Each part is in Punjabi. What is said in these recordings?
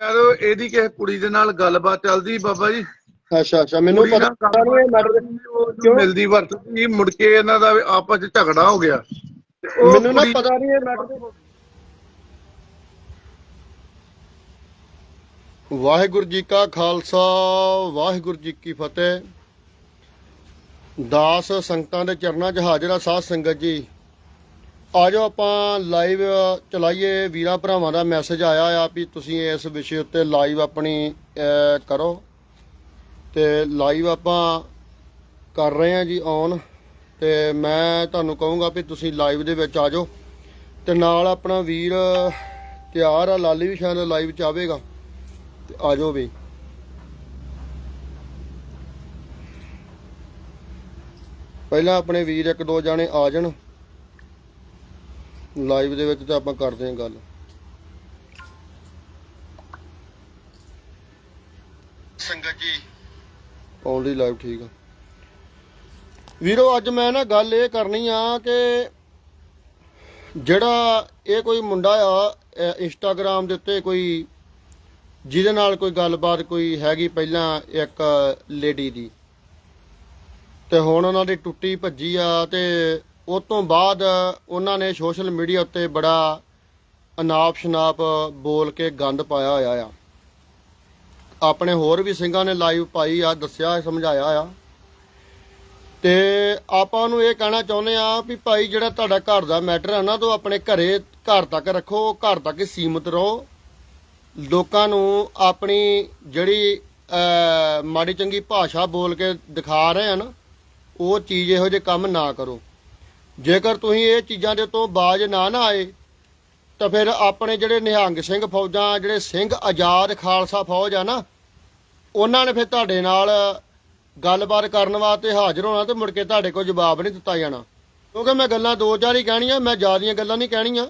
ਯਾਰ ਇਹਦੀ ਕਿਸੇ ਕੁੜੀ ਦੇ ਨਾਲ ਗੱਲਬਾਤ ਚੱਲਦੀ ਬਾਬਾ ਜੀ? ਅੱਛਾ ਅੱਛਾ ਮੈਨੂੰ ਕੁੜੀ ਪਤਾ ਨਹੀਂ ਇਹ ਮੈਟਰ ਕਿਉਂ? ਮਿਲਦੀ ਵਰਤਦੀ ਮੁੜ ਕੇ ਇਹਨਾਂ ਦਾ ਆਪਸ ਵਿੱਚ ਝਗੜਾ ਹੋ ਗਿਆ। ਤੇ ਉਹ ਮੈਨੂੰ ਨਾ ਕੁੜੀ- ਪਤਾ ਨਹੀਂ ਇਹ ਮੈਟਰ ਵਾਹਿਗੁਰੂ ਜੀ ਕਾ ਖਾਲਸਾ ਵਾਹਿਗੁਰੂ ਜੀ ਕੀ ਫਤਿਹ। ਦਾਸ ਸੰਗਤਾਂ ਦੇ ਚਰਨਾਂ 'ਚ ਹਾਜ਼ਰ ਆ ਸਾਧ ਸੰਗਤ ਜੀ। ਆਜੋ ਆਪਾਂ ਲਾਈਵ ਚਲਾਈਏ। ਵੀਰਾਂ ਭਰਾਵਾਂ ਦਾ ਮੈਸੇਜ ਆਇਆ ਆ ਵੀ ਤੁਸੀਂ ਇਸ ਵਿਸ਼ੇ ਉੱਤੇ ਲਾਈਵ ਆਪਣੀ ਕਰੋ। ਤੇ ਲਾਈਵ ਆਪਾਂ ਕਰ ਰਹੇ ਹਾਂ ਜੀ ਔਨ ਤੇ ਮੈਂ ਤੁਹਾਨੂੰ ਕਹੂੰਗਾ ਵੀ ਤੁਸੀਂ ਲਾਈਵ ਦੇ ਵਿੱਚ ਆ ਜਾਓ ਤੇ ਨਾਲ ਆਪਣਾ ਵੀਰ ਤਿਆਰ ਆ, ਲਾਲੀ ਵੀ ਸ਼ਾਇਦ ਲਾਈਵ ਚ ਆਵੇਗਾ। ਤੇ ਆ ਜਾਓ ਵੀ। ਪਹਿਲਾਂ ਆਪਣੇ ਵੀਰ ਇੱਕ ਦੋ ਜਾਣੇ ਆ ਜਾਣ। ਲਾਈਵ ਦੇ ਵਿੱਚ ਤਾਂ ਆਪਾਂ ਕਰਦੇ ਹਾਂ ਗੱਲ। ਸੰਗਤ ਜੀ। ਓਨਲੀ ਲਾਈਵ ਠੀਕ ਆ। ਵੀਰੋ ਅੱਜ ਮੈਂ ਨਾ ਗੱਲ ਇਹ ਕਰਨੀ ਆ ਕਿ ਜਿਹੜਾ ਇਹ ਕੋਈ ਮੁੰਡਾ ਆ ਇੰਸਟਾਗ੍ਰam ਦੇ ਉੱਤੇ ਕੋਈ ਜਿਹਦੇ ਨਾਲ ਕੋਈ ਗੱਲਬਾਤ ਕੋਈ ਹੈਗੀ ਪਹਿਲਾਂ ਇੱਕ ਲੇਡੀ ਦੀ। ਤੇ ਹੁਣ ਉਹਨਾਂ ਦੀ ਟੁੱਟੀ ਭੱਜੀ ਆ ਤੇ ਉਸ ਤੋਂ ਬਾਅਦ ਉਹਨਾਂ ਨੇ ਸੋਸ਼ਲ ਮੀਡੀਆ ਉੱਤੇ ਬੜਾ ਅਨਾਪ ਸ਼ਨਾਪ ਬੋਲ ਕੇ ਗੰਦ ਪਾਇਆ ਹੋਇਆ ਆ। ਆਪਣੇ ਹੋਰ ਵੀ ਸਿੰਘਾਂ ਨੇ ਲਾਈਵ ਪਾਈ ਆ, ਦੱਸਿਆ, ਸਮਝਾਇਆ ਆ। ਤੇ ਆਪਾਂ ਨੂੰ ਇਹ ਕਹਿਣਾ ਚਾਹੁੰਦੇ ਆ ਵੀ ਭਾਈ ਜਿਹੜਾ ਤੁਹਾਡਾ ਘਰ ਦਾ ਮੈਟਰ ਆ ਨਾ, ਤੋਂ ਆਪਣੇ ਘਰੇ ਘਰ ਤੱਕ ਰੱਖੋ, ਘਰ ਤੱਕ ਹੀ ਸੀਮਿਤ ਰਹੋ। ਲੋਕਾਂ ਨੂੰ ਆਪਣੀ ਜਿਹੜੀ ਮਾੜੀ ਚੰਗੀ ਭਾਸ਼ਾ ਬੋਲ ਕੇ ਦਿਖਾ ਰਹੇ ਹਨ ਉਹ ਚੀਜ਼ ਇਹੋ ਜਿਹੇ ਕੰਮ ਨਾ ਕਰੋ। ਜੇਕਰ ਤੁਸੀਂ ਇਹ ਚੀਜ਼ਾਂ ਦੇ ਤੋਂ ਬਾਜ ਨਾ ਨਾ ਆਏ ਤਾਂ ਫਿਰ ਆਪਣੇ ਜਿਹੜੇ ਨਿਹੰਗ ਸਿੰਘ ਫੌਜਾਂ ਜਿਹੜੇ ਸਿੰਘ ਆਜ਼ਾਦ ਖਾਲਸਾ ਫੌਜ ਆ ਨਾ ਉਹਨਾਂ ਨੇ ਫਿਰ ਤੁਹਾਡੇ ਨਾਲ ਗੱਲਬਾਤ ਕਰਨ ਵਾਸਤੇ ਹਾਜ਼ਰ ਹੋਣਾ ਤੇ ਮੁੜ ਕੇ ਤੁਹਾਡੇ ਕੋਲ ਜਵਾਬ ਨਹੀਂ ਦਿੱਤਾ ਜਾਣਾ। ਕਿਉਂਕਿ ਮੈਂ ਗੱਲਾਂ ਦੋ ਚਾਰ ਹੀ ਕਹਿਣੀਆਂ ਮੈਂ ਜ਼ਿਆਦੀਆਂ ਗੱਲਾਂ ਨਹੀਂ ਕਹਿਣੀਆਂ।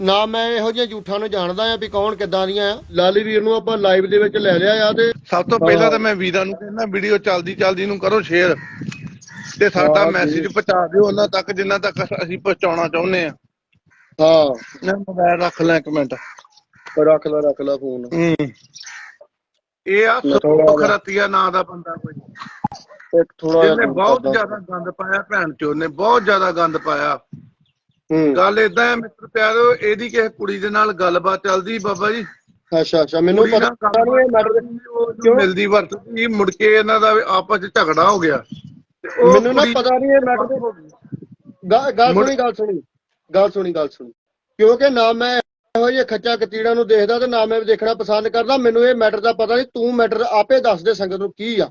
ਨਾ ਮੈਂ ਇਹੋ ਜਿਹੀਆਂ ਝੂਠਾਂ ਨੂੰ ਜਾਣਦਾ ਆ ਵੀ ਕੌਣ ਕਿੱਦਾਂ ਦੀਆਂ ਆ। ਲਾਲੀ ਵੀਰ ਨੂੰ ਆਪਾਂ ਲਾਈਵ ਦੇ ਵਿੱਚ ਲੈ ਲਿਆ ਆ ਤੇ ਸਭ ਤੋਂ ਪਹਿਲਾਂ ਤਾਂ ਮੈਂ ਵੀਰਾਂ ਨੂੰ ਕਹਿੰਦਾ ਵੀਡੀਓ ਚੱਲਦੀ ਚੱਲਦੀ ਨੂੰ ਕਰੋ ਸ਼ੇਅਰ ਤੇ ਸਾਡਾ। ਮੈਸੇਜ ਪਹੁੰਚਾ ਦਿਓ ਉਹਨਾਂ ਤੱਕ ਜਿੰਨਾ ਤੱਕ ਅਸੀਂ ਪਹੁੰਚਾਉਣਾ ਚਾਹੁੰਦੇ ਆ ਹਾਂ। ਮੈਂ ਮੋਬਾਈਲ ਰੱਖ ਲੈ ਇੱਕ ਮਿੰਟ। ਰੱਖ ਲੈ ਰੱਖ ਲੈ ਫੋਨ। ਇਹ ਆ ਮੈਂ ਥੋੜ੍ਹਾ ਸੁਖ ਜਿਹਾ- ਰਤੀਆ ਨਾਂ ਦਾ ਬੰਦਾ ਕੋਈ। ਇੱਕ ਥੋੜਾ ਜਿਹਾ ਇਹਨੇ ਬਹੁਤ ਜ਼ਿਆਦਾ ਗੰਦ ਪਾਇਆ ਭੈਣ ਚੋ ਨੇ ਬਹੁਤ ਜ਼ਿਆਦਾ ਗੰਦ ਪਾਇਆ। ਹੂੰ। ਗੱਲ ਇਦਾਂ ਹੈ ਮਿੱਤਰ ਪਿਆਰੋ ਇਹਦੀ ਕਿਸੇ ਕੁੜੀ ਦੇ ਨਾਲ ਗੱਲਬਾਤ ਚੱਲਦੀ ਬਾਬਾ ਜੀ। ਅੱਛਾ ਅੱਛਾ ਮੈਨੂੰ ਪਤਾ ਨਹੀਂ ਇਹ ਮੈਟਰ ਕਿਉਂ? ਮਿਲਦੀ ਵਰਤਦੀ ਮੁੜ ਕੇ ਇਹਨਾਂ ਦਾ ਆਪਸ ਵਿੱਚ ਝਗੜਾ ਹੋ ਗਿਆ। ਮੈਨੂੰ ਨਾ ਪਤਾ ਨਹੀਂ ਇਹ ਮੈਟਰ ਗੱਲ ਸੁਣੀ ਗੱਲ ਸੁਣੀ ਗੱਲ ਸੁਣੀ ਗੱਲ ਸੁਣੀ। ਕਿਉਂਕਿ ਨਾ ਮੈਂ ਇਹੋ ਜਿਹੇ ਖੱਚਾ ਕਤੀੜਾਂ ਨੂੰ ਦੇਖਦਾ ਤੇ ਨਾ ਮੈਂ ਦੇਖਣਾ ਪਸੰਦ ਕਰਦਾ। ਮੈਨੂੰ ਇਹ ਮੈਟਰ ਦਾ ਪਤਾ ਨਹੀਂ ਤੂੰ ਮੈਟਰ ਆਪੇ ਦੱਸ ਦੇ ਸੰਗਤ ਨੂੰ ਕੀ ਆ।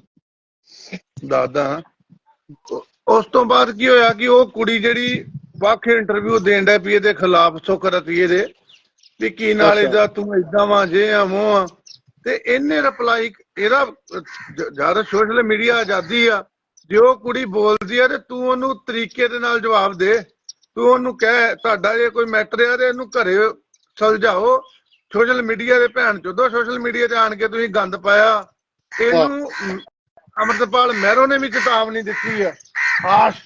ਉਹ- ਉਸ ਤੋਂ ਬਾਅਦ ਕੀ ਹੋਇਆ ਕਿ ਉਹ ਕੁੜੀ ਜਿਹੜੀ ਵੱਖ ਇੰਟਰਵਿਊ ਦੇਣ ਦਾ ਵੀ ਇਹਦੇ ਖਿਲਾਫ ਸੁਖ ਰਤੀਏ ਦੇ ਵੀ ਕੀ ਨਾਲ। ਇਹਦਾ ਤੂੰ ਇਦਾਂ ਵਾਂ ਜੇ ਆ ਮੂੰਹ ਆ। ਤੇ ਇਹਨੇ ਰਿਪਲਾਈ ਇਹਦਾ ਜ਼ਿਆਦਾ ਸੋਸ਼ਲ ਮੀਡੀਆ ਆਜ਼ਾਦੀ ਆ ਜੇ ਉਹ ਕੁੜੀ ਬੋਲਦੀ ਆ ਤੇ ਤੂੰ ਉਹਨੂੰ ਤਰੀਕੇ ਦੇ ਨਾਲ ਜਵਾਬ ਦੇ। ਤੂੰ ਉਹਨੂੰ ਕਹਿ ਤੁਹਾਡਾ ਜੇ ਕੋਈ ਮੈਟਰ ਆ ਤੇ ਇਹਨੂੰ ਘਰੇ ਸੁਲਝਾਓ। ਸੋਸ਼ਲ ਮੀਡੀਆ ਦੇ ਭੈਣ ਚੋਦੋ ਸੋਸ਼ਲ ਮੀਡੀਆ ਤੇ ਆਣ ਕੇ ਤੁਸੀਂ ਗੰਦ ਪਾਇਆ। ਇਹਨੂੰ ਅਮ, ਅਮਰਤਪਾਲ ਮਹਿਰੋ ਨੇ ਵੀ ਚੇਤਾਵਨੀ ਦਿੱਤੀ ਆ। ਆਸ਼।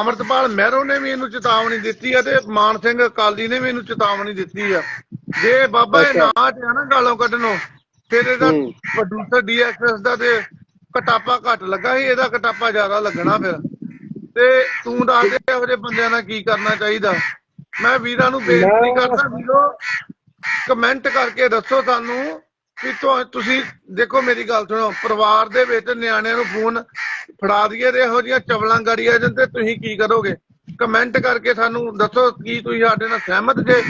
ਅਮਰਤਪਾਲ ਮਹਿਰੋ ਨੇ ਵੀ ਇਹਨੂੰ ਚੇਤਾਵਨੀ ਦਿੱਤੀ ਆ ਤੇ ਮਾਨ ਸਿੰਘ ਅਕਾਲੀ ਨੇ ਵੀ ਇਹਨੂੰ ਚੇਤਾਵਨੀ ਦਿੱਤੀ ਆ। ਜੇ ਬਾਬਾ ਇਹ। ਨਾ ਤੇ ਨਾ ਗਾਲੋਂ ਕੱਢਣੋ ਫਿਰ ਇਹਦਾ। ਪ੍ਰੋਡਿਊਸਰ ਡੀਐਕਸ ਦਾ ਤੇ ਕਟਾਪਾ ਘੱਟ ਲੱਗਾ ਸੀ ਇਹਦਾ ਕਟਾਪਾ ਜ਼ਿਆਦਾ ਲੱਗਣਾ ਫਿਰ। ਤੇ ਤੂੰ ਦੱਸ ਦੇ ਇਹੋ ਜਿਹੇ ਬੰਦਿਆਂ ਨਾਲ ਕੀ ਕਰਨਾ ਚਾਹੀਦਾ। ਮੈਂ ਵੀਰਾਂ ਨੂੰ ਬੇਨਤੀ ਕਰਦਾ ਵੀਰੋ ਕਮੈਂਟ ਕਰਕੇ ਦੱਸੋ ਸਾਨੂੰ ਕਿ ਤੁਸੀਂ ਦੇਖੋ ਮੇਰੀ ਗੱਲ ਸੁਣੋ ਪਰਿਵਾਰ ਦੇ ਵਿੱਚ ਨਿਆਣਿਆਂ ਨੂੰ ਫੋਨ ਫੜਾ ਦਈਏ ਤੇ ਇਹੋ ਜਿਹੀਆਂ ਚਵਲਾਂ ਗੜੀਆਂ ਜਾਂ ਤੇ ਤੁਸੀਂ ਕੀ ਕਰੋਗੇ? ਕਮੈਂਟ ਕਰਕੇ ਸਾਨੂੰ ਦੱਸੋ ਕੀ ਤੁਸੀਂ ਸਾਡੇ ਨਾਲ ਸਹਿਮਤ ਜੇ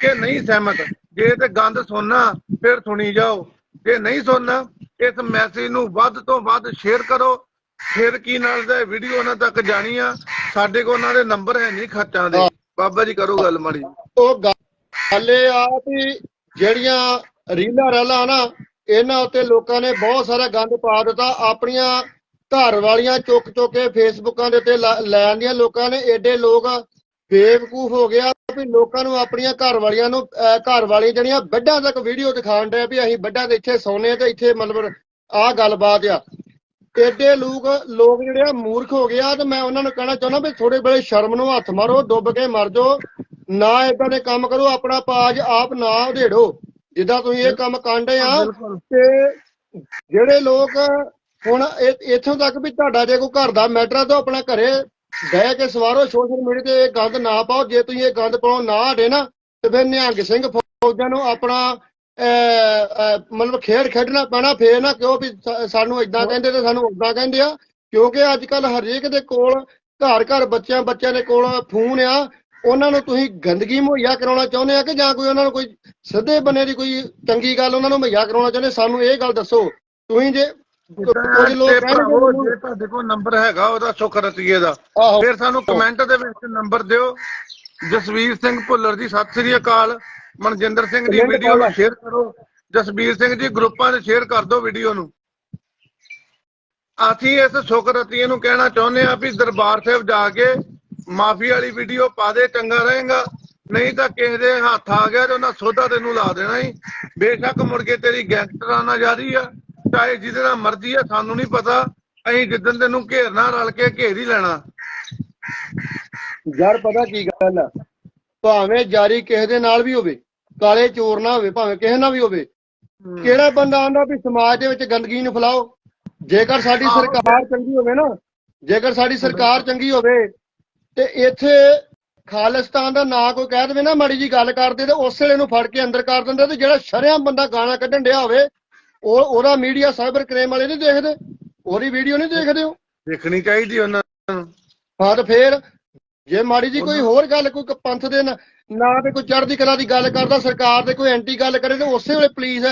ਕਿ ਨਹੀਂ ਸਹਿਮਤ। ਜੇ ਤੇ ਗੰਦ ਸੁਣਨਾ ਫਿਰ ਸੁਣੀ ਜਾਓ। ਜੇ ਨਹੀਂ ਸੁਣਨਾ ਇਸ ਮੈਸੇਜ ਨੂੰ ਵੱਧ ਤੋਂ ਵੱਧ ਸ਼ੇਅਰ ਕਰੋ। ਫਿਰ ਕੀ ਨਾਲ ਦਾ ਵੀਡੀਓ ਉਹਨਾਂ ਤੱਕ ਜਾਣੀ ਆ? ਸਾਡੇ ਕੋਲ ਉਹਨਾਂ ਦੇ ਨੰਬਰ ਹੈ ਨਹੀਂ ਖਰਚਾਂ ਦੇ। ਬਾਬਾ ਜੀ ਕਰੋ ਗੱਲ ਮਾੜੀ ਉਹ ਗੱਲ ਇਹ ਆ ਵੀ ਜਿਹੜੀਆਂ ਰੀਲਾਂ ਰਾਲਾਂ ਨਾ, ਇਹਨਾਂ ਉੱਤੇ ਲੋਕਾਂ ਨੇ ਬਹੁਤ ਸਾਰਾ ਗੰਦ ਪਾ ਦਿੱਤਾ। ਆਪਣੀਆਂ ਘਰ ਵਾਲੀਆਂ ਚੁੱਕ ਚੁੱਕ ਕੇ ਫੇਸਬੁੱਕਾਂ ਦੇ ਉੱਤੇ ਲਾ- ਲੈ ਆਂਦੀਆਂ ਲੋਕਾਂ ਨੇ, ਏਡੇ ਲੋਕ ਬੇਵਕੂਫ ਹੋ ਗਿਆ ਵੀ ਲੋਕਾਂ ਨੂੰ ਆਪਣੀਆਂ ਘਰ ਵਾਲੀਆਂ ਨੂੰ ਘਰ ਵਾਲੀਆਂ ਜਿਹੜੀਆਂ ਬੈੱਡਾਂ ਤੱਕ ਵੀਡੀਓ ਦਿਖਾਣ ਡਿਆ ਵੀ ਅਸੀਂ ਬੈੱਡਾਂ ਦੇ ਇੱਥੇ ਆ ਤੇ ਇੱਥੇ ਮਤਲਬ ਆਹ ਗੱਲਬਾਤ ਆ। ਏਡੇ ਲੋਕ ਲੋਕ ਜਿਹੜੇ ਆ ਮੂਰਖ ਹੋ ਗਏ ਆ ਤੇ ਮੈਂ ਉਹਨਾਂ ਨੂੰ ਕਹਿਣਾ ਚਾਹੁੰਦਾ ਵੀ ਥੋੜੇ ਬੜੇ ਸ਼ਰਮ ਨੂੰ ਹੱਥ ਮਾਰੋ ਡੁੱਬ ਕੇ ਮਰ ਜਾਓ। ਨਾ ਇਦਾਂ ਦੇ ਕੰਮ ਕਰੋ ਆਪਣਾ ਪਾਜ ਆਪ ਨਾ ਉਧੇੜੋ। ਜਿੱਦਾਂ ਤੁਸੀਂ ਇਹ ਕੰਮ ਕਾਂਡੇ ਆ ਤੇ ਜਿਹੜੇ ਲੋਕ ਹੁਣ ਇੱਥੋਂ ਤੱਕ ਵੀ ਤੁਹਾਡਾ ਜੇ ਕੋਈ ਘਰ ਦਾ ਮੈਟਰ ਆ ਤਾਂ ਆਪਣਾ ਘਰੇ ਬਹਿ ਕੇ ਸਵਾਰੋ ਸੋਸ਼ਲ ਮੀਡੀਆ ਤੇ ਇਹ ਗੰਦ ਨਾ ਪਾਓ, ਜੇ ਤੁਸੀਂ ਇਹ ਗੰਦ ਪਾਉਣ ਨਾ ਹਟੇ ਨਾ, ਤੇ ਫਿਰ ਨਿਹੰਗ ਸਿੰਘ ਫੌਜਾਂ ਨੂੰ ਆਪਣਾ ਮਤਲਬ ਖੇਡ ਖੇਡਣਾ ਪੈਣਾ, ਫੇਰ ਨਾ ਕਿਉਂ ਵੀ ਸਾਨੂੰ ਇਦਾਂ ਕਹਿੰਦੇ ਤੇ ਸਾਨੂੰ ਉਦਾਂ ਕਹਿੰਦੇ ਆ, ਕਿਉਂਕਿ ਅੱਜ ਕੱਲ ਹਰੇਕ ਦੇ ਕੋਲ ਘਰ ਘਰ ਬੱਚਿਆਂ ਬੱਚਿਆਂ ਦੇ ਕੋਲ ਫੋਨ ਆ, ਉਹਨਾਂ ਨੂੰ ਤੁਸੀਂ ਗੰਦਗੀ ਮੁਹੱਈਆ ਕਰਾਉਣਾ ਚਾਹੁੰਦੇ ਆ ਕਿ ਜਾਂ ਕੋਈ ਉਹਨਾਂ ਨੂੰ ਕੋਈ ਸਿੱਧੇ ਬੰਨੇ ਦੀ ਕੋਈ ਚੰਗੀ ਗੱਲ ਉਹਨਾਂ ਨੂੰ ਮੁਹੱਈਆ ਕਰਾਉਣਾ ਚਾਹੁੰਦੇ, ਸਾਨੂੰ ਇਹ ਗੱਲ ਦੱਸੋ, ਤੁਸੀਂ ਜੇ ਕੁਝ ਲੋਕ ਤੇ ਕਹਿਣਗੇ ਭਰਾਵੋ ਮੈਨੂੰ- ਜੇ ਤੁਹਾਡੇ ਕੋਲ ਨੰਬਰ ਹੈਗਾ ਉਹਦਾ ਸੁਖ ਰਤੀਏ ਦਾ। ਆਹੋ। ਫਿਰ ਸਾਨੂੰ ਕਮੈਂਟ ਦੇ ਵਿੱਚ ਨੰਬਰ ਦਿਓ। ਜਸਵੀਰ ਸਿੰਘ ਭੁੱਲਰ ਜੀ ਸਤਿ ਸ੍ਰੀ ਅਕਾਲ। ਮਨਜਿੰਦਰ ਸਿੰਘ ਦੀ Comment ਵੀਡੀਓ ਨੂੰ ਪਾਓ। ਸ਼ੇਅਰ ਕਰੋ। ਜਸਵੀਰ ਸਿੰਘ ਜੀ ਗਰੁੱਪਾਂ 'ਚ ਸ਼ੇਅਰ ਕਰ ਦਿਓ ਵੀਡੀਓ ਨੂੰ। ਅਸੀਂ ਇਸ ਸੁਖ ਰਤੀਏ ਨੂੰ ਕਹਿਣਾ ਚਾਹੁੰਦੇ ਆ ਵੀ ਦਰਬਾਰ ਸਾਹਿਬ ਜਾ ਕੇ ਮਾਫੀ ਵਾਲੀ ਵੀਡੀਓ ਪਾ ਦੇ ਚੰਗਾ ਰਹੇਗਾ। ਨਹੀਂ ਤਾਂ ਕਿਸੇ ਦੇ ਹੱਥ ਆ ਗਿਆ ਤੇ ਉਹਨਾਂ ਸੋਧਾ ਤੈਨੂੰ ਲਾ ਦੇਣਾ ਹੀ। ਬੇਸ਼ੱਕ ਮੁੜ ਕੇ ਤੇਰੀ ਗੈਂਗਸਟਰਾਨਾ ਜਾਰੀ ਆ। ਚਾਹੇ ਜਿਹਦੇ ਨਾਲ ਮਰਜ਼ੀ ਆ ਸਾਨੂੰ ਨਹੀਂ ਪਤਾ। ਅਸੀਂ ਜਿੱਦਣ ਤੈਨੂੰ ਘੇਰਨਾ ਰਲ ਕੇ ਘੇਰ ਹੀ ਲੈਣਾ। ਯਾਰ ਪਤਾ ਕੀ ਗੱਲ ਆ? ਭਾਵੇਂ ਜਾਰੀ ਕਿਸੇ ਦੇ ਨਾਲ ਵੀ ਹੋਵੇ ਕਾਲੇ ਚੋਰ ਨਾ ਹੋਵੇ ਭਾਵੇਂ ਕਿਸੇ ਨਾਲ ਵੀ ਹੋਵੇ ਕਿਹੜਾ ਬੰਦਾ ਆਂਦਾ ਵੀ ਸਮਾਜ ਦੇ ਵਿੱਚ ਗੰਦਗੀ ਨੂੰ ਫੈਲਾਓ? ਜੇਕਰ ਸਾਡੀ। ਸਰਕਾਰ ਚੰਗੀ ਹੋਵੇ ਨਾ ਜੇਕਰ ਸਾਡੀ ਸਰਕਾਰ ਚੰਗੀ ਹੋਵੇ ਤੇ ਇੱਥੇ ਖਾਲਿਸਤਾਨ ਦਾ ਨਾਂ ਕੋਈ ਕਹਿ ਦੇਵੇ ਨਾ ਮਾੜੀ ਜੀ ਗੱਲ ਕਰਦੇ ਤੇ ਉਸ ਵੇਲੇ ਨੂੰ ਫੜ ਕੇ ਅੰਦਰ ਕਰ ਦਿੰਦੇ ਤੇ ਜਿਹੜਾ ਸ਼ਰਿਆਮ ਬੰਦਾ ਗਾਣਾ ਕੱਢਣ ਡਿਆ ਹੋਵੇ ਉਹ ਉਹਦਾ ਮੀਡੀਆ ਸਾਈਬਰ ਕ੍ਰਾਈਮ ਵਾਲੇ ਨਹੀਂ ਦੇਖਦੇ ਉਹਦੀ ਵੀਡੀਓ ਨਹੀਂ ਦੇਖਦੇ ਉਹ। ਦੇਖਣੀ ਚਾਹੀਦੀ ਉਹਨਾਂ ਨੂੰ। ਹਾਂ ਤੇ ਫੇਰ ਜੇ ਮਾੜੀ ਜੀ ਕੋਈ ਹੋਰ ਗੱਲ ਕੋਈ ਪੰਥ ਦੇ ਨਾ ਤੇ ਕੋਈ ਚੜ੍ਹਦੀ ਕਲਾ ਦੀ ਗੱਲ ਕਰਦਾ ਸਰਕਾਰ ਦੇ ਕੋਈ ਐਂਟੀ ਗੱਲ ਕਰੇ ਤੇ ਉਸੇ ਵੇਲੇ ਪੁਲਿਸ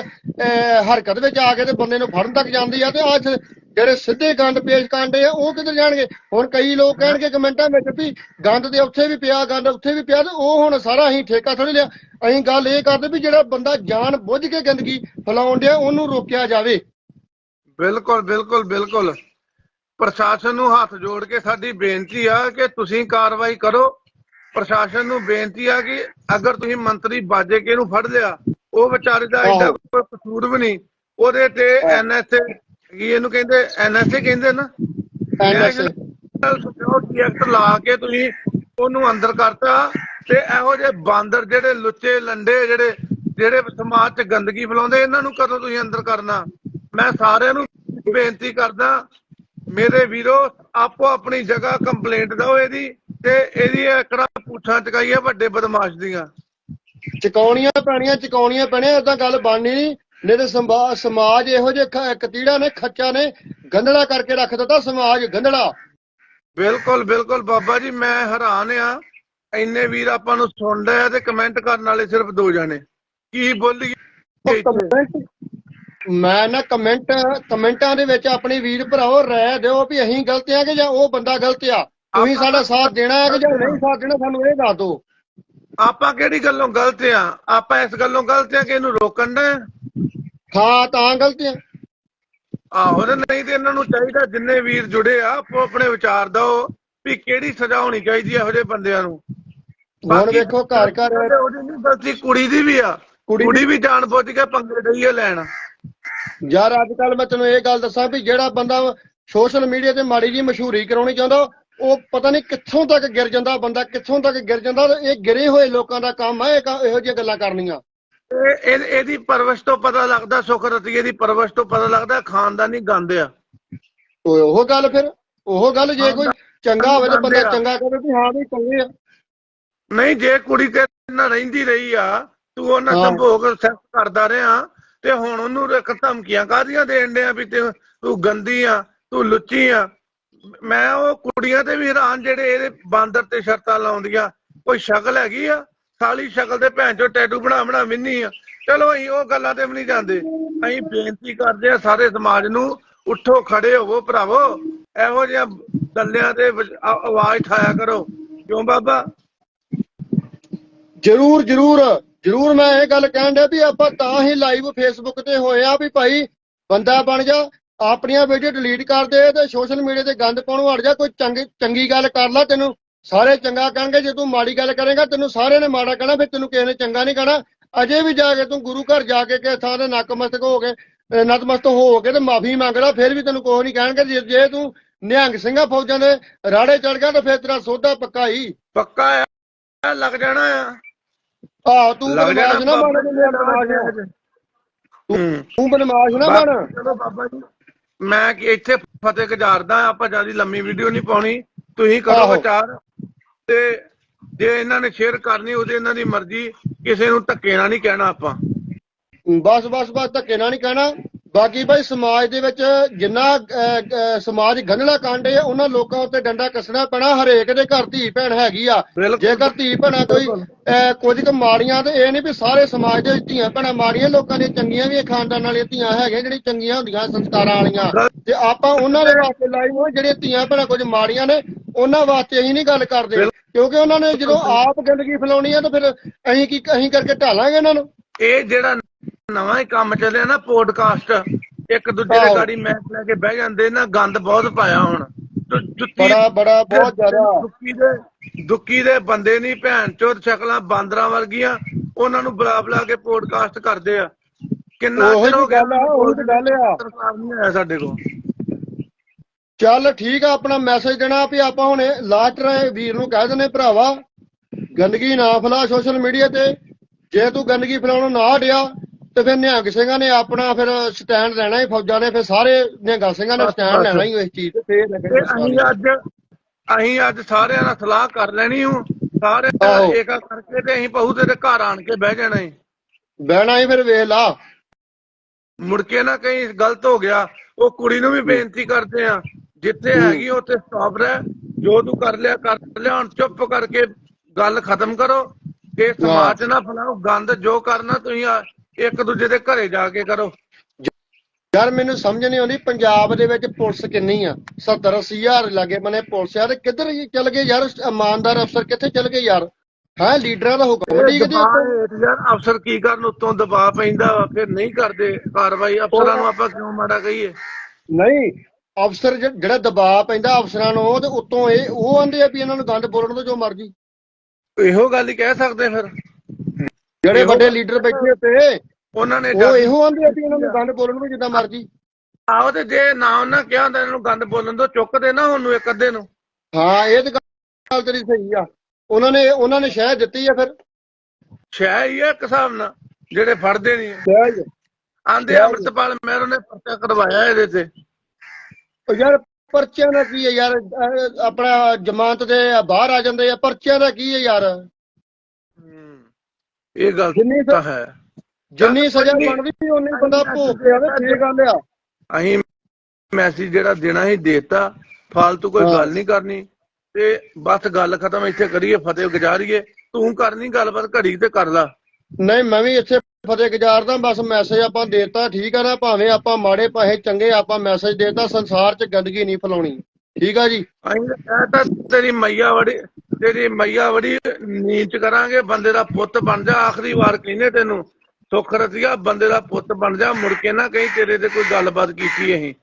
ਹਰਕਤ ਵਿੱਚ ਆ ਕੇ ਤੇ ਬੰਦੇ ਨੂੰ ਫੜਨ ਤੱਕ ਜਾਂਦੀ ਆ ਤੇ ਆ ਜਿਹੜੇ ਸਿੱਧੇ ਗੰਦ ਪੇਸ਼ ਕਾਂਡੇ ਆ ਉਹ ਕਿੱਧਰ ਜਾਣਗੇ? ਹੁਣ ਕਈ ਲੋਕ ਕਹਿਣਗੇ ਕਮੈਂਟਾਂ ਵਿੱਚ ਵੀ ਗੰਦ ਤੇ ਉੱਥੇ ਵੀ ਪਿਆ ਗੰਦ ਉੱਥੇ ਵੀ ਪਿਆ ਤੇ ਉਹ ਹੁਣ ਸਾਰਾ ਅਸੀਂ ਠੇਕਾ ਥੋੜੀ ਲਿਆ। ਅਸੀਂ ਗੱਲ ਇਹ ਕਰਦੇ ਵੀ ਜਿਹੜਾ ਬੰਦਾ ਜਾਣ ਬੁੱਝ ਕੇ ਗੰਦਗੀ ਫੈਲਾਉਣ ਡਿਆ ਉਹਨੂੰ ਰੋਕਿਆ ਜਾਵੇ। ਬਿਲਕੁਲ ਬਿਲਕੁਲ ਬਿਲਕੁਲ। ਪ੍ਰਸ਼ਾਸਨ ਨੂੰ ਹੱਥ ਜੋੜ ਕੇ ਸਾਡੀ ਬੇਨਤੀ ਆ ਕਿ ਤੁਸੀਂ ਕਾਰਵਾਈ ਕਰੋ। ਪ੍ਰਸ਼ਾਸਨ ਨੂੰ ਬੇਨਤੀ ਆ ਕਿ ਅਗਰ ਤੁਸੀਂ ਮੰਤਰੀ ਬਾਜੇ ਕੇ ਨੂੰ ਫੜ ਲਿਆ ਉਹ ਵਿਚਾਰੇ ਦਾ ਐਡਾ। ਕੋਈ ਕਸੂਰ ਵੀ ਨਹੀਂ। ਉਹਦੇ ਤੇ ਐਨਐਸਏ ਕੀ ਇਹਨੂੰ ਕਹਿੰਦੇ ਐਨਐਸਏ ਕਹਿੰਦੇ ਨਾ। ਐਨਐਸਏ ਸਿਕਿਉਰਿਟੀ ਐਕਟ ਲਾ ਕੇ ਤੁਸੀਂ ਉਹਨੂੰ ਅੰਦਰ ਕਰਤਾ ਤੇ ਇਹੋ ਜਿਹੇ ਬਾਂਦਰ ਜਿਹੜੇ ਲੁੱਚੇ ਲੰਡੇ ਜਿਹੜੇ ਜਿਹੜੇ ਸਮਾਜ 'ਚ ਗੰਦਗੀ ਫੈਲਾਉਂਦੇ ਇਹਨਾਂ ਨੂੰ ਕਦੋਂ ਤੁਸੀਂ ਅੰਦਰ ਕਰਨਾ? ਮੈਂ ਸਾਰਿਆਂ ਨੂੰ ਬੇਨਤੀ ਕਰਦਾ ਮੇਰੇ ਵੀਰੋ ਆਪੋ ਆਪਣੀ ਜਗ੍ਹਾ ਕੰਪਲੇਂਟ ਦਿਓ ਇਹਦੀ ਤੇ ਇਹਦੀ ਇਕੜਾ ਪੁੱਛਾਂ ਚਕਾਈਏ ਵੱਡੇ ਬਦਮਾਸ਼ ਦੀਆਂ। ਚਕਾਉਣੀਆਂ ਪੈਣੀਆਂ ਚਕਾਉਣੀਆਂ ਪੈਣੀਆਂ ਏਦਾਂ ਗੱਲ ਬਣਨੀ ਨਹੀਂ। ਨਹੀਂ ਤੇ ਸਮਾਜ ਇਹੋ ਜਿਹੇ ਖ- ਕਤੀੜਾ ਨੇ ਖੱਚਾ ਨੇ ਗੰਧੜਾ ਕਰਕੇ ਰੱਖ ਦਿੱਤਾ ਸਮਾਜ ਗੰਧੜਾ। ਬਿਲਕੁਲ ਬਿਲਕੁਲ ਬਾਬਾ ਜੀ ਮੈਂ ਹੈਰਾਨ ਆ। ਇੰਨੇ ਵੀਰ ਆਪਾਂ ਨੂੰ ਸੁਣਦੇ ਆ ਤੇ ਕਮੈਂਟ ਕਰਨ ਵਾਲੇ ਸਿਰਫ ਦੋ ਜਣੇ। ਕੀ? ਕਮੈਂਟ ਮੈਂ ਨਾ ਕਮੈਂਟ ਕਮੈਂਟਾਂ ਦੇ ਵਿੱਚ ਆਪਣੀ ਵੀਰ ਭਰਾਓ ਰਾਏ ਦਿਓ ਵੀ ਅਸੀਂ ਗਲਤ ਆ ਕਿ ਜਾਂ ਉਹ ਬੰਦਾ ਗਲਤ ਆ? ਤੁਸੀਂ ਸਾਡਾ ਸਾਥ ਦੇਣਾ ਹੈ ਕਿ ਜਾਂ ਨਹੀਂ ਸਾਥ ਦੇਣਾ ਸਾਨੂੰ ਇਹ ਦੱਸ ਦਿਓ। ਆਪਾਂ ਕਿਹੜੀ ਗੱਲੋਂ ਗਲਤ ਆ? ਆਪਾਂ ਇਸ ਗੱਲੋਂ ਗਲਤ ਆ ਕਿ ਇਹਨੂੰ ਰੋਕਣ ਦਾ? ਹਾਂ ਤਾਂ ਗਲਤ ਆ। ਆਹੋ ਨਹੀਂ ਤੇ ਇਹਨਾਂ ਨੂੰ ਚਾਹੀਦਾ ਜਿੰਨੇ ਵੀਰ ਜੁੜੇ ਆ ਆਪੋ ਆਪਣੇ ਵਿਚਾਰ ਦਿਓ ਵੀ ਕਿਹੜੀ ਸਜ਼ਾ ਹੋਣੀ ਚਾਹੀਦੀ ਇਹੋ ਜਿਹੇ ਬੰਦਿਆਂ ਨੂੰ। ਹੁਣ ਵੇਖੋ ਘਰ ਘਰ ਉਹਦੀ ਨਹੀਂ ਗਲਤੀ ਕੁੜੀ ਦੀ ਵੀ ਆ। ਕੁੜੀ ਵੀ ਜਾਣ ਬੁੱਝ ਕੇ ਪੰਗੇ ਡਈ ਆ ਲੈਣ। ਯਾਰ ਅੱਜ ਕੱਲ ਮੈਂ ਤੈਨੂੰ ਇਹ ਗੱਲ ਦੱਸਾਂ ਵੀ ਜਿਹੜਾ ਬੰਦਾ ਸੋਸ਼ਲ ਮੀਡੀਆ ਤੇ ਮਾੜੀ ਜੀ ਮਸ਼ਹੂਰੀ ਕਰਾਉਣੀ ਚਾਹੁੰਦਾ ਉਹ ਪਤਾ ਨਹੀਂ ਕਿੱਥੋਂ ਤੱਕ ਗਿਰ ਜਾਂਦਾ ਬੰਦਾ ਕਿੱਥੋਂ ਤੱਕ ਗਿਰ ਜਾਂਦਾ ਤੇ ਇਹ ਗਿਰੇ ਹੋਏ ਲੋਕਾਂ ਦਾ ਕੰਮ ਹੈ ਇਹ ਜਿਹੀਆਂ ਗੱਲਾਂ ਕਰਨੀਆਂ ਇਹ ਇਹ- ਇਹਦੀ ਪਰਵਰਿਸ਼ ਤੋਂ ਪਤਾ ਲੱਗਦਾ ਸੁਖ ਰਤੀਏ ਦੀ ਪਰਵਰਿਸ਼ ਤੋਂ ਪਤਾ ਲੱਗਦਾ ਖਾਨਦਾਨੀ ਗੰਦ ਆ ਓਏ ਉਹ ਗੱਲ ਫਿਰ ਉਹ ਗੱਲ ਜੇ ਕੋਈ ਚੰਗਾ ਹੋਵੇ ਤਾਂ ਬੰਦਾ। ਚੰਗਾ ਕਹੇ ਵੀ ਹਾਂ ਵੀ ਚੰਗੇ ਆ ਨਹੀਂ ਜੇ ਕੁੜੀ ਤੇਰੇ ਨਾਲ ਰਹਿੰਦੀ ਰਹੀ ਆ ਤੂੰ ਉਹਨਾਂ। ਸੰਭੋਗ ਸੈਕਸ ਕਰਦਾ ਰਿਹਾ ਤੇ ਹੁਣ ਉਹਨੂੰ ਇੱਕ ਧਮਕੀਆਂ ਕਾਹਦੀਆਂ ਦੇਣ ਡਿਆ ਵੀ ਤੇ ਤੂੰ ਗੰਦੀ ਆ, ਤੂੰ ਲੁੱਚੀ ਆ। ਮੈਂ ਉਹ ਕੁੜੀਆਂ ਤੇ ਵੀ ਹੈਰਾਨ ਜਿਹੜੇ ਇਹਦੇ ਬਾਂਦਰ ਤੇ ਸ਼ਰਤਾਂ ਲਾਉਂਦੀਆਂ, ਕੋਈ ਸ਼ਕਲ ਹੈਗੀ ਆ? ਸਾਲੀ ਸ਼ਕਲ ਤੇ ਭੈਣ ਚੋ ਟੈਟੂ ਬਣਾ ਬਣਾ ਮਿੰਨੀ ਆ। ਚਲੋ ਅਸੀਂ ਉਹ ਗੱਲਾਂ ਤੇ ਵੀ ਨਹੀਂ ਜਾਂਦੇ। ਅਸੀਂ ਬੇਨਤੀ ਕਰਦੇ ਆ ਸਾਰੇ ਸਮਾਜ ਨੂੰ, ਉੱਠੋ, ਖੜੇ ਹੋਵੋ ਭਰਾਵੋ। ਇਹੋ ਜਿਹਾ ਦੱਲਿਆਂ ਤੇ ਵਜ- ਆ- ਆਵਾਜ਼ ਠਾਇਆ ਕਰੋ। ਕਿਉਂ ਬਾਬਾ? ਜਰੂਰ ਜਰੂਰ। ਜਰੂਰ ਮੈਂ ਇਹ ਗੱਲ ਕਹਿਣ ਡਿਆ ਵੀ ਆਪਾਂ ਤਾਂ ਹੀ ਲਾਈਵ ਫੇਸਬੁੱਕ ਤੇ ਹੋਏ ਵੀ ਭਾਈ ਬੰਦਾ ਬਣ ਜਾ, ਆਪਣੀਆਂ ਵੀਡੀਓ ਡਿਲੀਟ ਕਰ ਦੇ ਤੇ ਸੋਸ਼ਲ ਮੀਡੀਆ ਤੇ ਗੰਦ ਪਾਉਣੋਂ ਹਟ ਜਾ, ਕੋਈ ਚੰਗੀ ਚੰਗੀ ਗੱਲ ਕਰ ਲੈ, ਤੈਨੂੰ ਸਾਰੇ ਚੰਗਾ ਕਹਿਣਗੇ, ਜੇ ਤੂੰ ਮਾੜੀ ਗੱਲ ਕਰੇਗਾ, ਤੈਨੂੰ ਸਾਰਿਆਂ ਨੇ ਮਾੜਾ ਕਹਿਣਾ, ਫਿਰ ਤੈਨੂੰ ਕਿਸੇ ਨੇ ਚੰਗਾ ਨਹੀਂ ਕਹਿਣਾ। ਅਜੇ ਵੀ ਜਾ ਕੇ ਤੂੰ ਗੁਰੂ ਘਰ ਜਾ ਕੇ ਕਿਸੇ ਥਾਂ ਤੇ ਨਕਮਸਤਕ ਹੋ ਕੇ ਨਤਮਸਤਕ ਹੋ ਕੇ ਤੇ ਮਾਫੀ ਮੰਗ ਲੈ, ਫਿਰ ਵੀ ਤੈਨੂੰ ਕੁਛ ਨਹੀਂ ਕਹਿਣਗੇ। ਜੇ- ਤੂੰ ਨਿਹੰਗ ਸਿੰਘਾਂ ਫੌਜਾਂ ਦੇ ਰਾੜੇ ਚੜ ਗਿਆ ਤਾਂ ਫਿਰ ਤੇਰਾ ਸੋਧਾ ਪੱਕਾ ਹੀ। ਪੱਕਾ ਆ, ਲੱਗ ਜਾਣਾ ਆ। ਆਹ ਤੂੰ ਲੱਗ ਬਦਮਾਸ਼ ਨਾ ਬਣ ਜੀ ਬਦਮਾਸ਼ ਹੂੰ। ਤੂੰ ਬਦਮਾਸ਼ ਨਾ ਬਣ। ਚਲੋ ਬਾਬਾ ਜੀ ਮੈਂ ਕਿ ਇੱਥੇ ਫਤਿਹ ਗੁਜ਼ਾਰਦਾ ਆਪਾਂ ਜ਼ਿਆਦਾ ਲੰਮੀ ਵੀਡੀਓ ਨਹੀਂ ਪਾਉਣੀ। ਤੁਸੀਂ ਕਰੋ ਆਹੋ। ਵਿਚਾਰ। ਤੇ ਜੇ ਇਹਨਾਂ ਨੇ ਸ਼ੇਅਰ ਕਰਨੀ ਉਹਦੇ ਇਹਨਾਂ ਦੀ ਮਰਜ਼ੀ ਕਿਸੇ ਨੂੰ ਧੱਕੇ ਨਾਲ ਨਹੀਂ ਕਹਿਣਾ ਆਪਾਂ। ਬਸ ਬਸ ਬਸ ਧੱਕੇ ਨਾਲ ਨਹੀਂ ਕਹਿਣਾ। ਬਾਕੀ ਭਾਈ ਸਮਾਜ ਦੇ ਵਿੱਚ ਜਿੰਨਾ ਸਮਾਜ ਗੰਢਲਾ ਕਾਂਡੇ ਆ ਉਹਨਾਂ ਲੋਕਾਂ ਉੱਤੇ ਡੰਡਾ ਕੱਸਣਾ ਪੈਣਾ ਹਰੇਕ ਦੇ ਘਰ ਧੀ ਭੈਣ ਹੈਗੀ ਆ। ਜੇਕਰ ਧੀ ਭੈਣਾਂ ਕੋਈ ਕੁਝ ਕੁ ਮਾੜੀਆਂ ਤੇ ਇਹ ਨਹੀਂ ਵੀ ਸਾਰੇ ਸਮਾਜ ਦੇ ਵਿੱਚ ਧੀਆਂ ਭੈਣਾਂ ਮਾੜੀਆਂ ਲੋਕਾਂ ਦੀਆਂ ਚੰਗੀਆਂ ਵੀ ਖਾਨਦਾਨ ਵਾਲੀਆਂ ਧੀਆਂ ਹੈਗੀਆਂ ਜਿਹੜੀਆਂ ਚੰਗੀਆਂ ਹੁੰਦੀਆਂ ਸੰਸਕਾਰਾਂ ਵਾਲੀਆਂ। ਤੇ ਆਪਾਂ ਉਹਨਾਂ ਦੇ ਵਾਸਤੇ ਲਾਈ ਹੋਏ ਜਿਹੜੀਆਂ ਧੀਆਂ ਭੈਣਾਂ ਕੁਝ ਮਾੜੀਆਂ ਨੇ ਉਹਨਾਂ ਵਾਸਤੇ ਅਸੀਂ ਨਹੀਂ ਗੱਲ ਕਰਦੇ। ਕਿਉਂਕਿ ਉਹਨਾਂ ਨੇ ਜਦੋਂ ਆਪ ਗੰਦਗੀ ਫੈਲਾਉਣੀ ਆ ਤਾਂ ਫਿਰ ਅਸੀਂ ਕੀ ਅਸੀਂ ਕਰਕੇ ਢਾਲਾਂਗੇ ਇਹਨਾਂ ਨੂੰ? ਇਹ ਜਿਹੜਾ ਨਵਾਂ ਹੀ ਕੰਮ ਚੱਲਿਆ ਨਾ ਪੋਡਕਾਸਟ ਇੱਕ ਦੂਜੇ ਦੇ। ਗਾੜੀ ਮੈਚ ਲੈ ਕੇ ਬਹਿ ਜਾਂਦੇ ਨਾ ਗੰਦ ਬਹੁਤ ਪਾਇਆ ਹੁਣ। ਬੜਾ ਬੜਾ ਬਹੁਤ ਜ਼ਿਆਦਾ। ਦੁੱਕੀ ਦੇ ਦੁੱਕੀ ਦੇ ਬੰਦੇ ਨਹੀਂ ਭੈਣ ਚੋਦ ਸ਼ਕਲਾਂ ਬਾਂਦਰਾਂ ਵਰਗੀਆਂ ਉਹਨਾਂ ਨੂੰ ਬੁਲਾ ਬੁਲਾ ਕੇ ਪੋਡਕਾਸਟ ਕਰਦੇ ਆ। ਕਿੰਨਾ ਚਿਰ ਹੋ ਤਾਂ ਗੱਲ ਆ, ਉਹੀ ਤਾਂ ਗੱਲ ਆ। ਸਰਕਾਰ ਨਹੀਂ ਆਇਆ ਸਾਡੇ ਕੋਲ। ਚੱਲ ਠੀਕ ਆ ਆਪਣਾ ਮੈਸੇਜ ਦੇਣਾ ਵੀ ਆਪਾਂ ਹੁਣ ਲਾਸਟ ਵੀਰ ਨੂੰ ਕਹਿ ਦਿੰਦੇ ਭਰਾਵਾ ਗੰਦਗੀ ਨਾ ਫੈਲਾ ਸੋਸ਼ਲ ਮੀਡੀਆ ਤੇ। ਜੇ ਤੂੰ ਗੰਦਗੀ ਫੈਲਾਉਣੋਂ ਨਾ ਹਟਿਆ ਤੇ ਫਿਰ ਨਿਹੰਗ ਸਿੰਘਾਂ ਨੇ ਆਪਣਾ ਫਿਰ ਸਟੈਂਡ ਲੈਣਾ ਹੀ ਫੌਜਾਂ ਨੇ ਫਿਰ ਸਾਰੇ ਨਿਹੰਗ ਸਿੰਘਾਂ ਨੇ ਸਟੈਂਡ ਲੈਣਾ ਹੀ ਇਸ ਚੀਜ਼ ਤੇ। ਫੇਰ ਤੇ ਅਸੀਂ ਅੱਜ ਅਸੀਂ ਅੱਜ ਸਾਰਿਆਂ ਨਾਲ ਸਲਾਹ ਕਰ ਲੈਣੀ ਹੂੰ। ਸਾਰੇ। ਏਕਾ ਕਰਕੇ ਤੇ ਅਸੀਂ ਪਹੂ ਤੇਰੇ ਘਰ ਆਣ ਕੇ ਬਹਿ ਜਾਣਾ ਈ। ਬਹਿਣਾ ਹੀ ਫਿਰ ਵੇਖ ਲਾ। ਮੁੜ ਕੇ ਨਾ ਕहीं ਗਲਤ ਹੋ ਗਿਆ ਉਹ ਕੁੜੀ ਨੂੰ ਵੀ ਬੇਨਤੀ ਕਰਦੇ ਆ ਜਿੱਥੇ ਹੈਗੀ ਉੱਥੇ ਸਟਾਪ ਰਹਿ। ਜੋ ਤੂੰ ਕਰ ਲਿਆ ਕਰ ਲਿਆ ਹੁਣ ਚੁੱਪ ਕਰਕੇ ਗੱਲ ਖਤਮ ਕਰੋ। ਇਹ ਸਮਾਜ ਨਾ ਫੈਲਾਓ ਗੰਦ ਜੋ ਕਰਨਾ ਤੁਸੀਂ ਇੱਕ ਦੂਜੇ ਦੇ ਘਰੇ ਜਾ ਕੇ ਕਰੋ। ਯਾਰ ਮੈਨੂੰ ਸਮਝ ਨਹੀਂ ਆਉਂਦੀ ਪੰਜਾਬ ਦੇ ਵਿੱਚ ਪੁਲਿਸ ਕਿੰਨੀ ਆ? 70 80 ਹਜ਼ਾਰ ਲਾਗੇ ਬਨੇ ਪੁਲਿਸ ਯਾਰ ਕਿੱਧਰ ਜੀ ਚੱਲ ਗਏ ਯਾਰ? ਇਮਾਨਦਾਰ ਅਫਸਰ ਕਿੱਥੇ ਚੱਲ ਗਏ ਯਾਰ? ਹਾਂ ਲੀਡਰਾਂ ਦਾ ਹੁਕਮ ਦਬਾਅ ਹੇਠ ਯਾਰ ਅਫਸਰ ਕੀ ਕਰਨ ਉੱਤੋਂ ਦਬਾਅ ਪੈਂਦਾ ਫਿਰ ਨਹੀਂ ਕਰਦੇ ਕਾਰਵਾਈ? ਅਫਸਰਾਂ ਨੂੰ ਆਪਾਂ ਕਿਉਂ ਮਾੜਾ ਕਹੀਏ? ਨਹੀਂ ਅਫਸਰ ਜਿਹੜਾ ਦਬਾਅ ਪੈਂਦਾ ਅਫਸਰਾਂ ਨੂੰ ਤੇ ਉਤੋਂ ਇਹ ਉਹ ਆਂਦੇ ਆ ਵੀ ਇਹਨਾਂ ਨੂੰ ਗੰਦ ਬੋਲਣ ਤੋਂ ਜੋ ਮਰਜ਼ੀ। ਇਹੋ ਗੱਲ ਹੀ ਕਹਿ ਸਕਦੇ ਫਿਰ। ਜਿਹੜੇ ਵੱਡੇ ਲੀਡਰ ਬੈਠੇ ਉੱਤੇ ਉਹਨਾਂ ਨੇ ਉਹ ਇਹੋ ਆਂਦੇ ਆ ਵੀ ਇਹਨਾਂ ਨੂੰ ਗੰਦ ਬੋਲਣ ਤੋਂ ਜਿੱਦਾਂ ਮਰਜ਼ੀ। ਆਹੋ ਤੇ ਜੇ ਨਾ ਉਹਨਾਂ ਕਿਹਾ ਹੁੰਦਾ ਇਹਨਾਂ ਨੂੰ ਗੰਦ ਬੋਲਣ ਤੋਂ ਚੁੱਕਦੇ ਨਾ ਉਹਨੂੰ ਇੱਕ ਅੱਧੇ ਨੂੰ। ਹਾਂ ਇਹ ਤੇ ਗੱਲ ਤੇਰੀ ਸਹੀ ਆ। ਉਹਨਾਂ ਨੇ ਉਹਨਾਂ ਨੇ ਸ਼ਹਿ ਦਿੱਤੀ ਆ ਫਿਰ। ਸ਼ਾਇਦ ਹੀ ਆ ਇੱਕ ਹਿਸਾਬ ਨਾਲ ਜਿਹੜੇ ਫੜਦੇ ਨਹੀਂ ਸਹਿਜ ਆਂਦੇ ਅੰਮ੍ਰਿਤਪਾਲ ਮਹਿਰੋ ਨੇ ਪਰਚਾ ਕਰਵਾਇਆ ਇਹਦੇ ਤੇ। ਉਹ ਯਾਰ ਪਰਚਿਆਂ ਦਾ ਕੀ ਹੈ ਯਾਰ? ਆਪਣਾ ਜ਼ਮਾਨਤ ਦੇ ਬਾਹਰ ਆ ਜਾਂਦੇ ਆ। ਪਰਚਿਆਂ ਦਾ ਕੀ ਹੈ ਯਾਰ? ਇਹ ਗੱਲ ਜਿੰਨੀ ਸ- ਤਾਂ ਹੈ। ਜਿੰਨੀ ਸਜ਼ਾ ਜਿੰਨੀ- ਬਣਦੀ ਓਨੀ ਬੰਦਾ ਭੋਗ ਕੇ ਆਵੇ ਫੇਰ ਗੱਲ ਆ। ਅਸੀਂ ਮੈਸੇਜ ਜਿਹੜਾ ਦੇਣਾ ਸੀ ਦੇਤਾ। ਫਾਲਤੂ ਕੋਈ ਹਾਂ। ਗੱਲ ਨਹੀਂ ਕਰਨੀ। ਤੇ ਬਸ ਗੱਲ ਖਤਮ ਇੱਥੇ ਕਰੀਏ ਫਤਿਹ ਗੁਜ਼ਾਰੀਏ। ਤੂੰ ਕਰਨੀ ਗੱਲਬਾਤ ਘੜੀ ਤੇ ਕਰ ਲਾ। ਨਹੀਂ ਮੈਂ ਵੀ ਇੱਥੇ ਫਤਿਹ ਗੁਜ਼ਾਰਦਾ ਬਸ ਮੈਸੇਜ ਆਪਾਂ ਦੇਤਾ ਠੀਕ ਆ ਨਾ? ਭਾਵੇਂ ਆਪਾਂ ਮਾੜੇ ਪਾਹੇ ਚੰਗੇ ਆਪਾਂ ਮੈਸੇਜ ਦੇਤਾ ਸੰਸਾਰ 'ਚ ਗੰਦਗੀ ਨਹੀਂ ਫੈਲਾਉਣੀ। ਠੀਕ ਆ ਜੀ? ਅਸੀਂ ਤਾਂ ਤੇਰੀ ਮਈਆ ਵੜੀ ਤੇਰੀ ਮਈਆ ਵੜੀ ਨੀਚ ਕਰਾਂਗੇ, ਬੰਦੇ ਦਾ ਪੁੱਤ ਬਣ ਜਾ, ਆਖਰੀ ਵਾਰ ਕਹਿੰਦੇ ਤੈਨੂੰ, ਸੁੱਖ ਰਤੀਆ ਬੰਦੇ ਦਾ ਪੁੱਤ ਬਣ ਜਾ, ਮੁੜ ਕੇ ਨਾ ਕਹੀਂ ਤੇਰੇ ਤੇ ਕੋਈ ਗੱਲਬਾਤ ਕੀਤੀ ਅਸੀਂ।